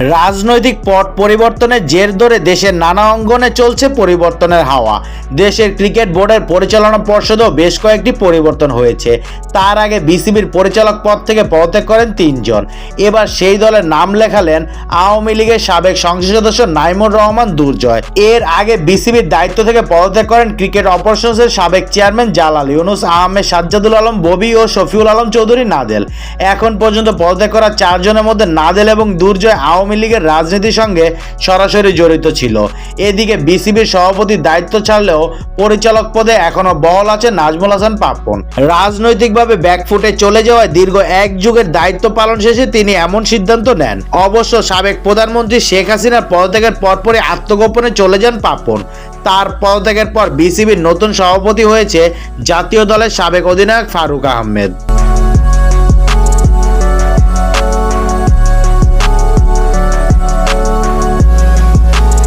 রাজনৈতিক পট পরিবর্তনের জের ধরে দেশের নানা অঙ্গনে চলছে পরিবর্তনের হাওয়া। দেশের ক্রিকেট বোর্ডের পরিচালনা পর্ষদেও বেশ কয়েকটি পরিবর্তন হয়েছে। তার আগে বিসিবির পরিচালক পদ থেকে পদত্যাগ করেন তিনজন। এবার সেই দলের নাম লেখালেন আওয়ামী লীগের সাবেক সংসদ সদস্য নাইমুর রহমান দুর্জয়। এর আগে বিসিবির দায়িত্ব থেকে পদত্যাগ করেন ক্রিকেট অপারেশনসের সাবেক চেয়ারম্যান জালাল ইউনুস, আহমেদ সাজ্জাদুল আলম, ববি ও শফিউল আলম চৌধুরী নাদেল। এখন পর্যন্ত পদত্যাগ করা চারজনের মধ্যে নাদেল এবং দুর্জয় আওয়ামী লীগের রাজনীতির সঙ্গে সরাসরি জড়িত ছিল। এদিকে বিসিবির সভাপতির দায়িত্ব ছাড়লেও পরিচালক পদে এখনও বহাল আছে নাজমুল হাসান পাপন। রাজনৈতিকভাবে ব্যাকফুটে চলে যাওয়ায় দীর্ঘ এক যুগের দায়িত্ব পালন শেষে তিনি এমন সিদ্ধান্ত নেন। অবশ্য সাবেক প্রধানমন্ত্রী শেখ হাসিনার পদত্যাগের পরপরই আত্মগোপনে চলে যান পাপন। তার পদত্যাগের পর বিসিবির নতুন সভাপতি হয়েছে জাতীয় দলের সাবেক অধিনায়ক ফারুক আহমেদ।